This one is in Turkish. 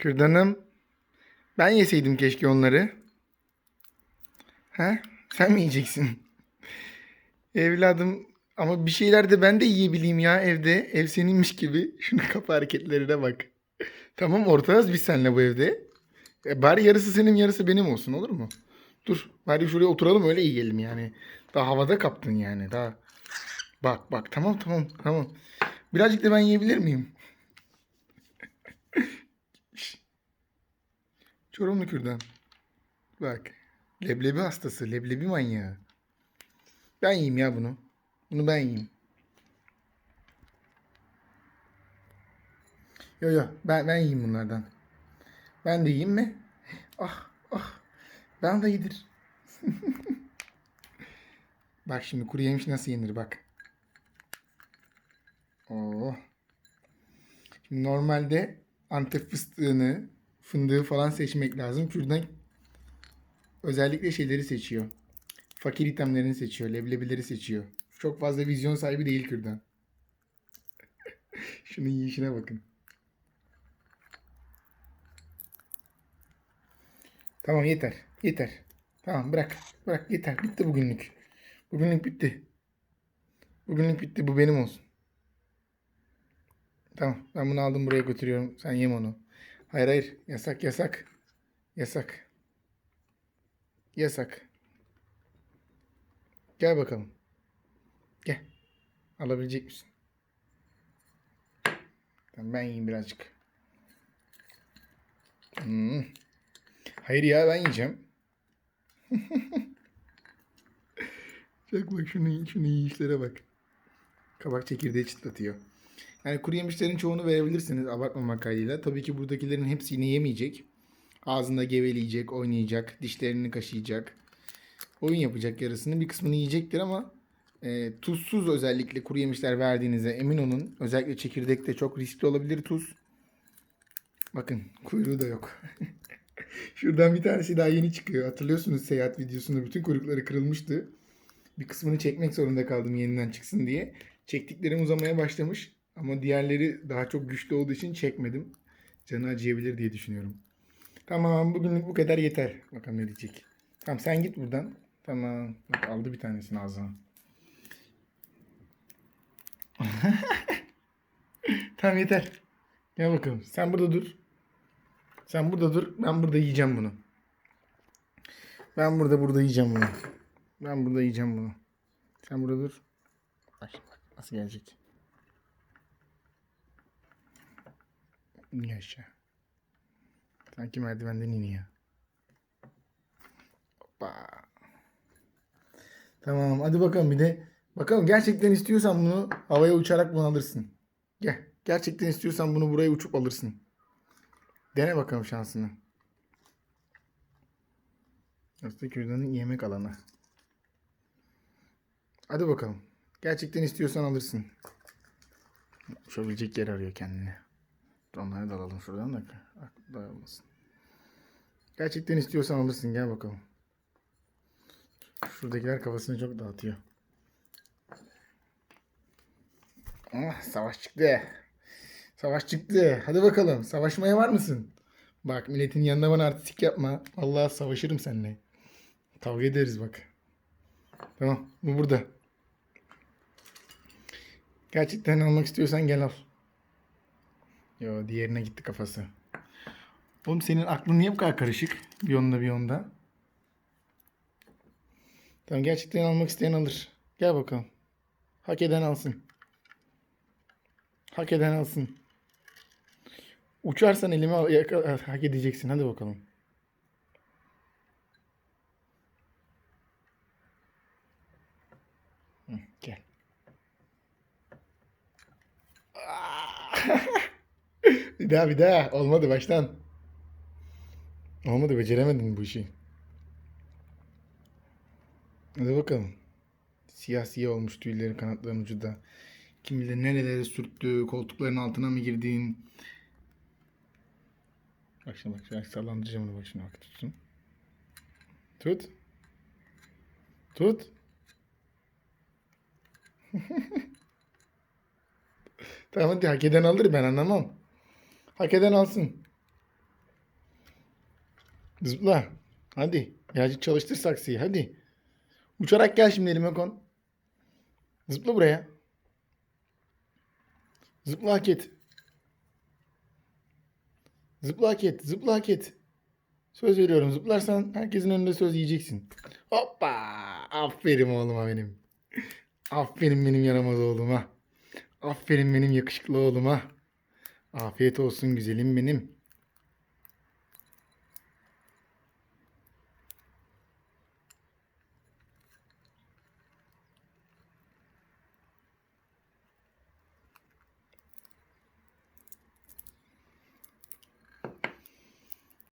Kürdanım. Ben yeseydim keşke onları. Ha? Sen mi yiyeceksin? Evladım ama bir şeyler de ben de yiyebileyim ya evde. Ev seninmiş gibi. Şunu kapı hareketlerine bak. Tamam ortağız biz seninle bu evde. E, bari yarısı senin yarısı benim olsun olur mu? Dur bari şuraya oturalım öyle yiyelim yani. Daha havada kaptın yani daha. Bak bak tamam tamam tamam. Birazcık da ben yiyebilir miyim? Çorumlu kürdan. Bak. Leblebi hastası. Leblebi manyağı. Ben yiyeyim ya bunu. Bunu ben yiyeyim. Yo yo ben, ben yiyeyim bunlardan. Ben de yiyeyim mi? Ah ah. Ben de yedir. bak şimdi kuru yemiş nasıl yenir bak. Şimdi normalde Antep fıstığını, fındığı falan seçmek lazım. Kürdan özellikle şeyleri seçiyor. Fakir itemlerini seçiyor. Leblebileri seçiyor. Çok fazla vizyon sahibi değil Kürdan. Şunun yiyişine bakın. Tamam yeter. Yeter. Tamam bırak. Bırak yeter. Bitti bugünlük. Bugünlük bitti. Bugünlük bitti. Bu benim olsun. Tamam. Ben bunu aldım buraya götürüyorum. Sen yem onu. Hayır hayır. Yasak yasak. Yasak. Yasak. Gel bakalım. Gel. Alabilecek misin? Tamam ben yiyeyim birazcık. Hmm. Hayır ya ben yiyeceğim. Bak bak şunu, şunu yiyişlere bak. Kabak çekirdeği çıtlatıyor. Yani kuru yemişlerin çoğunu verebilirsiniz abartmamak kaydıyla. Tabii ki buradakilerin hepsini yemeyecek. Ağzında geveleyecek, oynayacak, dişlerini kaşıyacak. Oyun yapacak yarısını. Bir kısmını yiyecektir ama e, tuzsuz özellikle kuru yemişler verdiğinizde emin olun. Özellikle çekirdekte çok riskli olabilir tuz. Bakın kuyruğu da yok. Şuradan bir tanesi daha yeni çıkıyor. Hatırlıyorsunuz seyahat videosunda bütün kuyrukları kırılmıştı. Bir kısmını çekmek zorunda kaldım yeniden çıksın diye. Çektiklerim uzamaya başlamış. Ama diğerleri daha çok güçlü olduğu için çekmedim. Canı acıyabilir diye düşünüyorum. Tamam bugünlük bu kadar yeter. Bakalım ne diyecek. Tamam sen git buradan. Tamam. Bak, aldı bir tanesini ağzına. tamam yeter. Gel bakalım. Sen burada dur. Sen burada dur. Ben burada yiyeceğim bunu. Ben burada burada yiyeceğim bunu. Ben burada yiyeceğim bunu. Sen burada dur. Bak. Nasıl gelecek? İn aşağı. Sanki merdivenden iniyor. Hoppa. Tamam hadi bakalım bir de. Bakalım gerçekten istiyorsan bunu havaya uçarak bunu alırsın. Gel. Gerçekten istiyorsan bunu buraya uçup alırsın. Dene bakalım şansını. Aslında kürdanın yemek alanı. Hadi bakalım. Gerçekten istiyorsan alırsın. Uçabilecek yer arıyor kendine. Onları da alalım şuradan da dağılmasın. Gerçekten istiyorsan alırsın gel bakalım. Şuradakiler kafasını çok dağıtıyor. Ah, savaş çıktı. Savaş çıktı. Hadi bakalım. Savaşmaya var mısın? Bak milletin yanında bana artistik yapma. Allah savaşırım seninle. Kavga ederiz bak. Tamam. Bu burada. Gerçekten almak istiyorsan gel al. Yo diğerine gitti kafası. Oğlum senin aklın niye bu kadar karışık? Bir onda bir onda. Tamam gerçekten almak isteyen alır. Gel bakalım. Hak eden alsın. Hak eden alsın. Uçarsan elime al, hak edeceksin. Hadi bakalım. Hı, gel. Bir daha bir daha. Olmadı baştan. Olmadı beceremedin bu işi. Hadi bakalım. Siyah siyah olmuş tüyleri kanatların ucu da. Kim bilir nerelere sürttü, koltukların altına mı girdin? Bak şimdi bak, şimdi sallandıracağım onu bak şimdi bak tutsun. Tut. Tut. tamam hadi hak eden alır ben anlamam. Hak eden alsın. Zıpla. Hadi. Birazcık çalıştır saksıyı. Hadi. Uçarak gel şimdi elime kon. Zıpla buraya. Zıpla hak et. Zıpla hak et. Zıpla hak et. Söz veriyorum. Zıplarsan herkesin önünde söz yiyeceksin. Hoppa. Aferin oğluma benim. Aferin benim yaramaz oğluma. Aferin benim yakışıklı oğluma. Afiyet olsun güzelim benim.